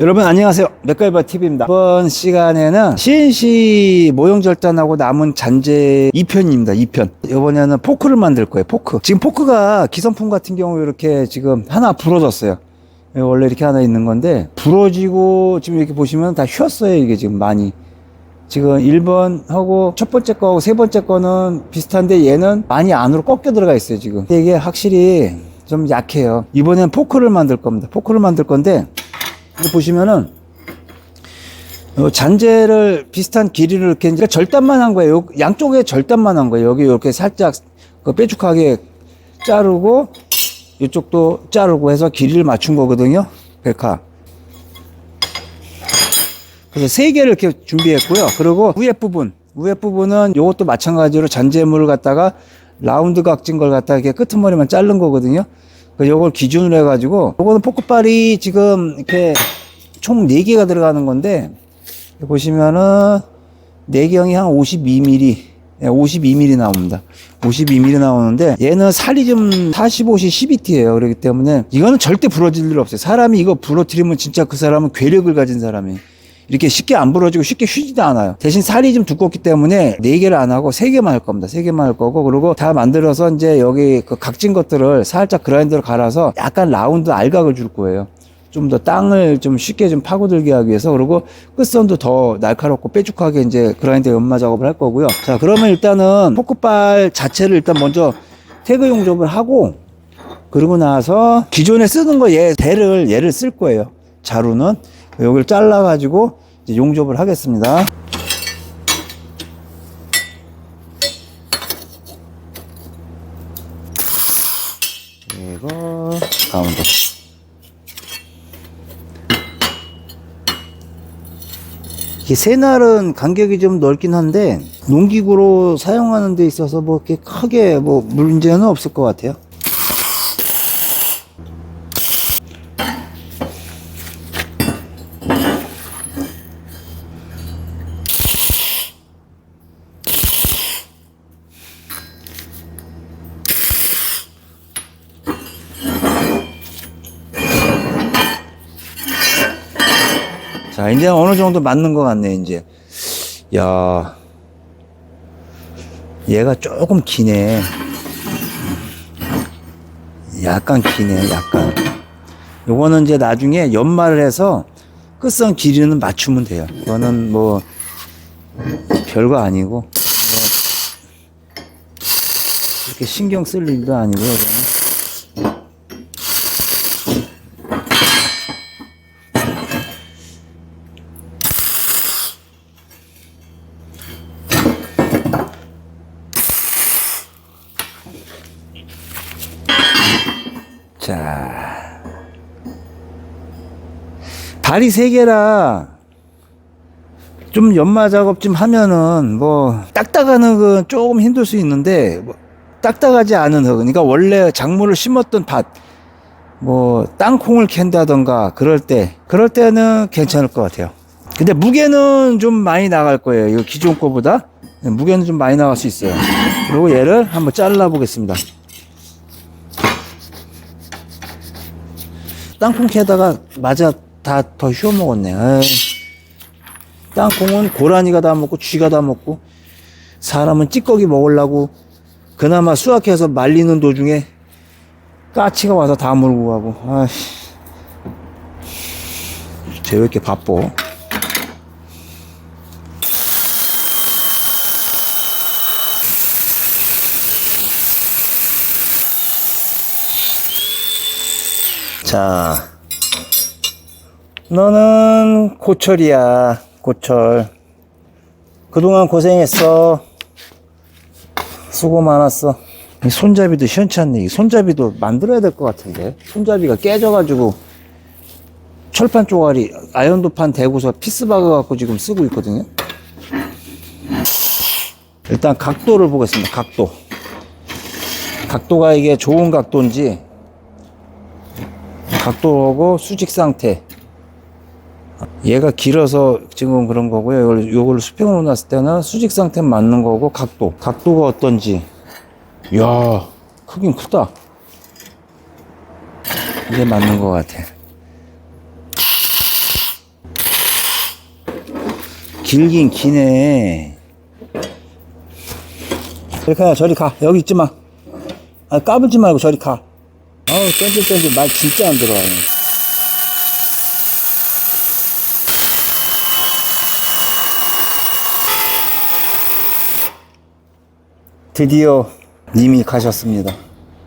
여러분 안녕하세요. 맥가이버 TV입니다. 이번 시간에는 CNC 모형 절단하고 남은 잔재 2편입니다. 2편. 이번에는 포크를 만들 거예요. 포크. 지금 포크가 기성품 같은 경우 이렇게 지금 하나 부러졌어요. 예, 원래 이렇게 하나 있는 건데 부러지고 지금 이렇게 보시면 다 휘었어요 이게 지금 많이. 지금 1번하고 첫 번째 거하고 세 번째 거는 비슷한데 얘는 많이 안으로 꺾여 들어가 있어요 지금. 이게 확실히 좀 약해요 이번엔 포크를 만들 겁니다 포크를 만들 건데 보시면은 요 잔재를 비슷한 길이를 이렇게 이제 절단만 한 거예요. 요- 양쪽에 절단만 한 거예요. 여기 이렇게 살짝 그 뾰족하게 자르고 이쪽도 자르고 해서 길이를 맞춘 거거든요. 백화. 그래서 세 개를 이렇게 준비했고요. 그리고 위에 부분, 위에 부분은 이것도 마찬가지로 잔재물을 갖다가 라운드 각진 걸 갖다가 이렇게 끄트머리만 자른 거거든요. 그 요걸 기준으로 해가지고 요거는 포크발이 지금 이렇게 총 4개가 들어가는 건데 보시면은 4경이 한 52mm 예, 52mm 나옵니다. 52mm 나오는데 얘는 살이 좀 45시 12T예요. 그렇기 때문에 이거는 절대 부러질 일 없어요. 사람이 이거 부러뜨리면 진짜 그 사람은 괴력을 가진 사람이에요. 이렇게 쉽게 안 부러지고 쉽게 휘지도 않아요. 대신 살이 좀 두껍기 때문에 네 개를 안 하고 세 개만 할 겁니다. 세 개만 할 거고 그리고 다 만들어서 이제 여기 그 각진 것들을 살짝 그라인더로 갈아서 약간 라운드 알각을 줄 거예요. 좀 더 땅을 좀 쉽게 좀 파고들게 하기 위해서 그리고 끝선도 더 날카롭고 뾰족하게 이제 그라인더 연마 작업을 할 거고요. 자 그러면 일단은 포크발 자체를 일단 먼저 태그 용접을 하고 그러고 나서 기존에 쓰는 거 얘 대를 얘를 쓸 거예요. 자루는 여기를 잘라 가지고 용접을 하겠습니다. 이거 가운데. 이게 새날은 간격이 좀 넓긴 한데 농기구로 사용하는 데 있어서 뭐 이렇게 크게 뭐 문제는 없을 것 같아요. 자, 이제 어느 정도 맞는 것 같네, 이제. 야 얘가 조금 기네. 약간 기네, 약간. 요거는 이제 나중에 연말을 해서 끝선 길이는 맞추면 돼요. 이거는 뭐, 별거 아니고, 뭐, 이렇게 신경 쓸 일도 아니고요, 이거는. 발이 세 개라 좀 연마 작업 좀 하면은 뭐 딱딱하는 건 조금 힘들 수 있는데 뭐 딱딱하지 않은 흙. 그러니까 원래 작물을 심었던 밭. 뭐 땅콩을 캔다던가 그럴 때 그럴 때는 괜찮을 것 같아요. 근데 무게는 좀 많이 나갈 거예요. 이거 기존 거보다. 네, 무게는 좀 많이 나갈 수 있어요. 그리고 얘를 한번 잘라 보겠습니다. 땅콩 캐다가 맞아 다 더 휘어 먹었네. 땅콩은 고라니가 다 먹고 쥐가 다 먹고 사람은 찌꺼기 먹으려고 그나마 수확해서 말리는 도중에 까치가 와서 다 물고 가고. 아이씨. 쟤왜 이렇게 바빠? 자 너는 고철이야 고철. 그동안 고생했어. 수고 많았어. 이 손잡이도 시원치 않네. 이 손잡이도 만들어야 될 것 같은데. 손잡이가 깨져가지고 철판 쪼가리 아연도판 대고서 피스 박아갖고 지금 쓰고 있거든요. 일단 각도를 보겠습니다 각도. 각도가 이게 좋은 각도인지 각도하고 수직 상태 얘가 길어서 지금 그런 거고요. 이걸, 요걸 수평으로 놨을 때는 수직 상태 맞는 거고, 각도. 각도가 어떤지. 이야, 크긴 크다. 이게 맞는 것 같아. 길긴 기네. 저리 가, 저리 가. 여기 있지 마. 아, 까불지 말고 저리 가. 아우, 땡글땡글 말 진짜 안 들어. 드디어 님이 가셨습니다.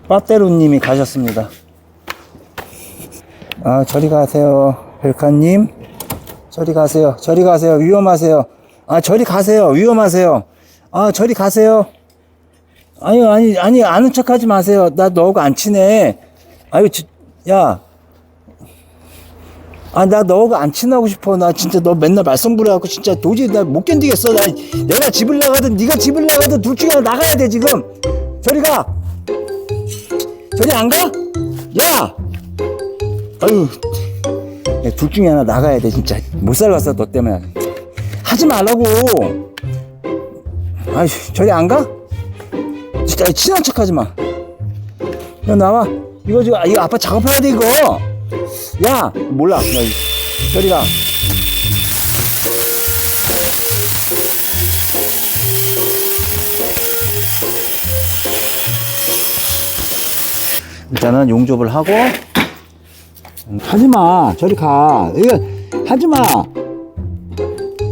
빠떼로님이 가셨습니다. 아, 저리 가세요. 벨카님. 저리 가세요. 저리 가세요. 위험하세요. 아, 저리 가세요. 위험하세요. 아, 저리 가세요. 아니, 아니, 아니, 아는 척 하지 마세요. 나 너하고 안 친해. 아유, 지, 야. 아, 나 너하고 안 친하고 싶어. 나 진짜 너 맨날 말썽 부려갖고 진짜 도저히 나 못 견디겠어. 나, 내가 집을 나가든 네가 집을 나가든 둘 중에 하나 나가야 돼, 지금. 저리 가. 저리 안 가? 야! 아유. 야, 둘 중에 하나 나가야 돼, 진짜. 못 살겠어, 너 때문에. 하지 말라고. 아이, 저리 안 가? 진짜 친한 척 하지 마. 야, 나와. 이거 지금, 아, 이거 아빠 작업해야 돼, 이거. 야, 몰라. 나, 가. 일단은 용접을 하고, 음, 하지 마. 저리 가. 이거, 하지 마.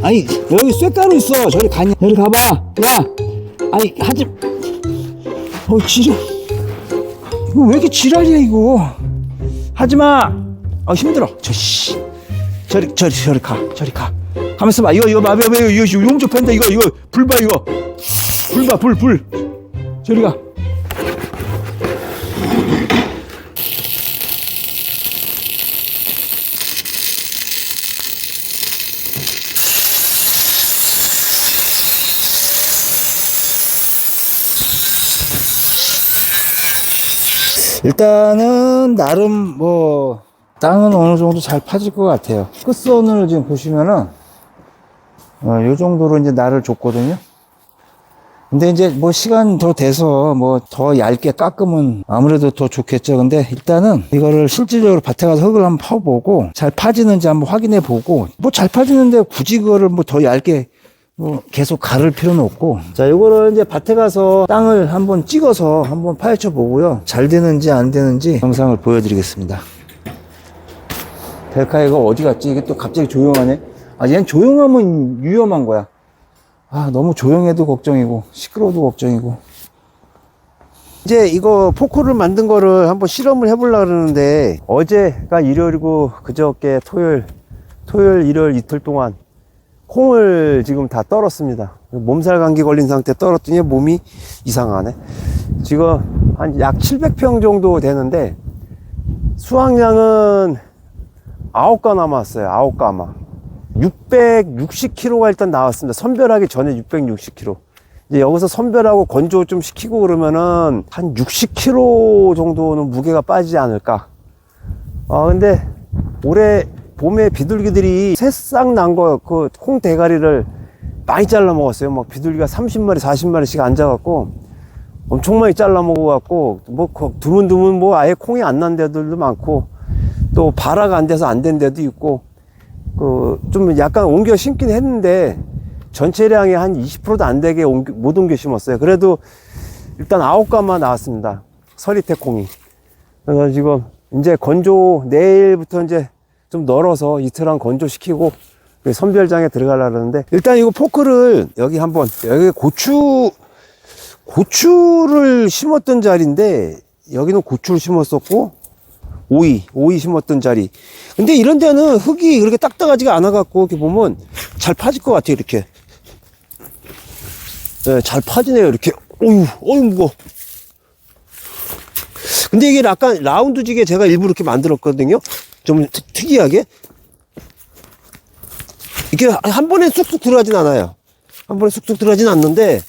아니, 여기 쇳가루 있어. 저리 가냐. 저리 가봐. 야. 아니, 하지. 어, 지랄. 이거 왜 이렇게 지랄이야, 이거. 하지 마. 아, 힘들어. 저, 씨. 저리, 저리, 저리 가. 저리 가. 가만있어 봐. 이거, 이거 봐. 이거, 이거, 이거 용접한다. 이거, 이거. 불 봐, 이거. 불 봐, 불, 불. 저리 가. 일단은 나름 뭐 땅은 어느 정도 잘 파질 것 같아요. 끝선을 지금 보시면은 어, 요 정도로 이제 날을 줬거든요. 근데 이제 뭐 시간 더 돼서 뭐 더 얇게 깎으면 아무래도 더 좋겠죠. 근데 일단은 이거를 실질적으로 밭에 가서 흙을 한번 파보고 잘 파지는지 한번 확인해 보고 뭐 잘 파지는데 굳이 그거를 뭐 더 얇게 뭐 계속 가를 필요는 없고 자 이거를 이제 밭에 가서 땅을 한번 찍어서 한번 파헤쳐 보고요 잘 되는지 안 되는지 영상을 보여드리겠습니다 벨카이가 어디 갔지? 이게 또 갑자기 조용하네. 아 얘는 조용하면 위험한 거야. 아 너무 조용해도 걱정이고 시끄러워도 걱정이고. 이제 이거 포크를 만든 거를 한번 실험을 해보려고 그러는데 어제가 일요일이고 그저께 토요일 토요일 일요일 이틀 동안 콩을 지금 다 떨었습니다. 몸살 감기 걸린 상태 떨었더니 몸이 이상하네. 지금 한 약 700평 정도 되는데 수확량은 9가 남았어요 9가마 660kg가 일단 나왔습니다 선별하기 전에 660kg 이제 여기서 선별하고 건조 좀 시키고 그러면은 한 60kg 정도는 무게가 빠지지 않을까. 아, 근데 올해 봄에 비둘기들이 새싹 난 거, 그콩 대가리를 많이 잘라 먹었어요. 막 비둘기가 30마리, 40마리씩 앉아갖고 엄청 많이 잘라 먹어갖고 뭐 거- 드문드문 뭐 아예 콩이 안 난 데들도 많고 또 발화가 안 돼서 안 된 데도 있고 그 좀 약간 옮겨 심긴 했는데 전체량의 한 20%도 안 되게 옮겨- 못 옮겨 심었어요. 그래도 일단 아홉 가마 나왔습니다. 서리태 콩이. 그래서 지금 이제 건조 내일부터 이제 좀 널어서 이틀 한 건조시키고 그 선별장에 들어가려고 하는데 일단 이거 포크를 여기 한번 여기 고추 고추를 심었던 자리인데 여기는 고추를 심었었고 오이 오이 심었던 자리. 근데 이런 데는 흙이 그렇게 딱딱하지가 않아 갖고 이렇게 보면 잘 파질 것 같아요 이렇게. 네, 잘 파지네요 이렇게. 어유 어유 무거 근데 이게 약간 라운드지게 제가 일부러 이렇게 만들었거든요. 좀 특- 특이하게. 이게 한 번에 쑥쑥 들어가진 않아요. 한 번에 쑥쑥 들어가진 않는데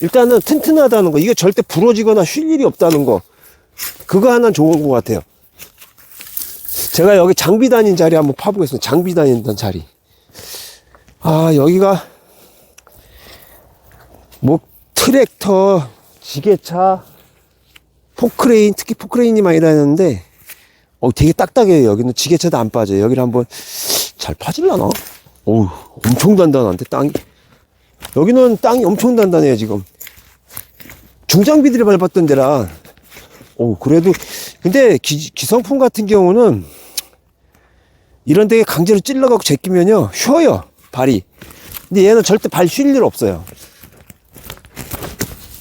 일단은 튼튼하다는 거. 이게 절대 부러지거나 쉴 일이 없다는 거. 그거 하나 좋은 것 같아요 제가 여기 장비 다닌 자리 한번 파보겠습니다. 장비 다니던 자리. 아, 여기가 뭐 트랙터, 지게차, 포크레인, 특히 포크레인이 많이 다녔는데 어, 되게 딱딱해요. 여기는 지게차도 안 빠져요. 여기를 한번 잘 파질라나? 어우, 엄청 단단한데, 땅이. 여기는 땅이 엄청 단단해요, 지금. 중장비들이 밟았던 데라. 오, 그래도, 근데 기, 기성품 같은 경우는 이런 데에 강제로 찔러갖고 제끼면요, 쉬어요, 발이. 근데 얘는 절대 발 쉴 일 없어요.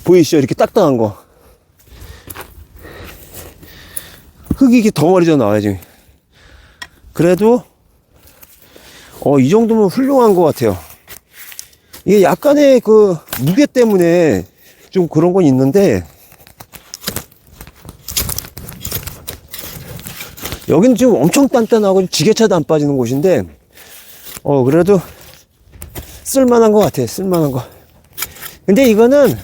보이시죠? 이렇게 딱딱한 거. 흙이 이게 덩어리져 나와요, 지금. 그래도, 어, 이 정도면 훌륭한 것 같아요. 이게 약간의 그 무게 때문에 좀 그런 건 있는데, 여기는 지금 엄청 단단하고 지게차도 안 빠지는 곳인데, 어, 그래도 쓸만한 것 같아요. 쓸만한 거. 근데 이거는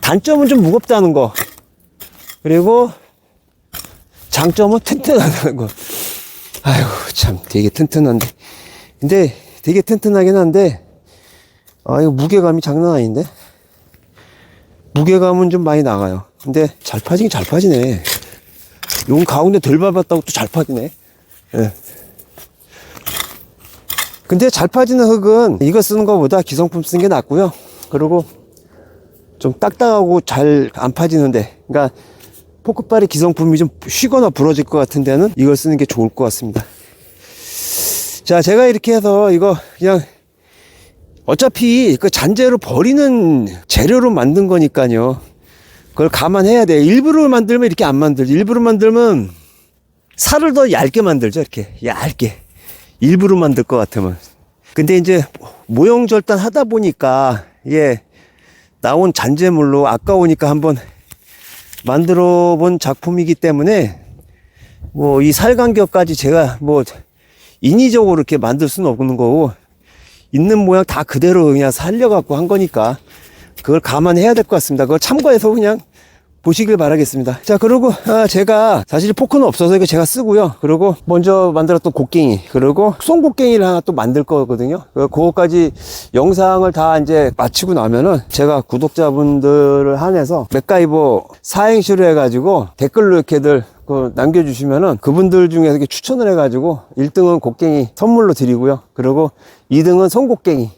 단점은 좀 무겁다는 거. 그리고 장점은 튼튼하다는 거. 아유, 참, 되게 튼튼한데. 근데 되게 튼튼하긴 한데, 아, 이거 무게감이 장난 아닌데? 무게감은 좀 많이 나가요. 근데 잘 파지긴 잘 파지네. 용 가운데 덜 밟았다고 또 잘 파지네. 예. 근데 잘 파지는 흙은 이거 쓰는 것보다 기성품 쓰는 게 낫고요. 그리고 좀 딱딱하고 잘 안 파지는데, 그러니까 포크발이 기성품이 좀 쉬거나 부러질 것 같은 데는 이걸 쓰는 게 좋을 것 같습니다. 자, 제가 이렇게 해서 이거 그냥 어차피 그 잔재로 버리는 재료로 만든 거니까요. 그걸 감안해야 돼. 일부러 만들면 이렇게 안 만들지. 일부러 만들면 살을 더 얇게 만들죠. 이렇게 얇게. 일부러 만들 것 같으면. 근데 이제 모형 절단 하다 보니까 예 나온 잔재물로 아까우니까 한번 만들어 본 작품이기 때문에 뭐 이 살간격까지 제가 뭐 인위적으로 이렇게 만들 수는 없는 거고 있는 모양 다 그대로 그냥 살려갖고 한 거니까 그걸 감안해야 될 것 같습니다. 그걸 참고해서 그냥 보시길 바라겠습니다. 자, 그리고 아, 제가 사실 포크는 없어서 이거 제가 쓰고요. 그리고 먼저 만들었던 곡괭이, 그리고 송곡괭이를 하나 또 만들 거거든요. 그- 그거까지 영상을 다 이제 마치고 나면은 제가 구독자분들을 한해서 맥가이버 사행시로 해가지고 댓글로 이렇게들 그 남겨주시면은 그분들 중에서 이렇게 추천을 해가지고 1등은 곡괭이 선물로 드리고요. 그리고 2등은 송곡괭이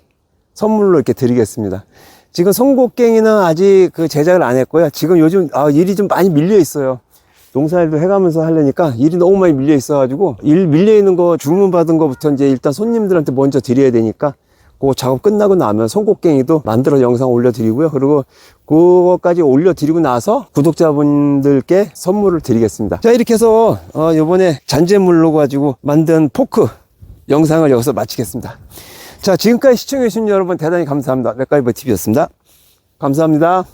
선물로 이렇게 드리겠습니다. 지금 송곡갱이는 아직 그 제작을 안 했고요. 지금 요즘 아, 일이 좀 많이 밀려 있어요. 농사일도 해가면서 하려니까 일이 너무 많이 밀려 있어가지고 일 밀려 있는 거 주문 받은 거부터 이제 일단 손님들한테 먼저 드려야 되니까 그 작업 끝나고 나면 송곡갱이도 만들어 영상 올려드리고요. 그리고 그거까지 올려드리고 나서 구독자분들께 선물을 드리겠습니다. 자 이렇게 해서 어, 이번에 잔재물로 가지고 만든 포크 영상을 여기서 마치겠습니다. 자, 지금까지 시청해주신 여러분 대단히 감사합니다. 맥가이버 TV였습니다. 감사합니다.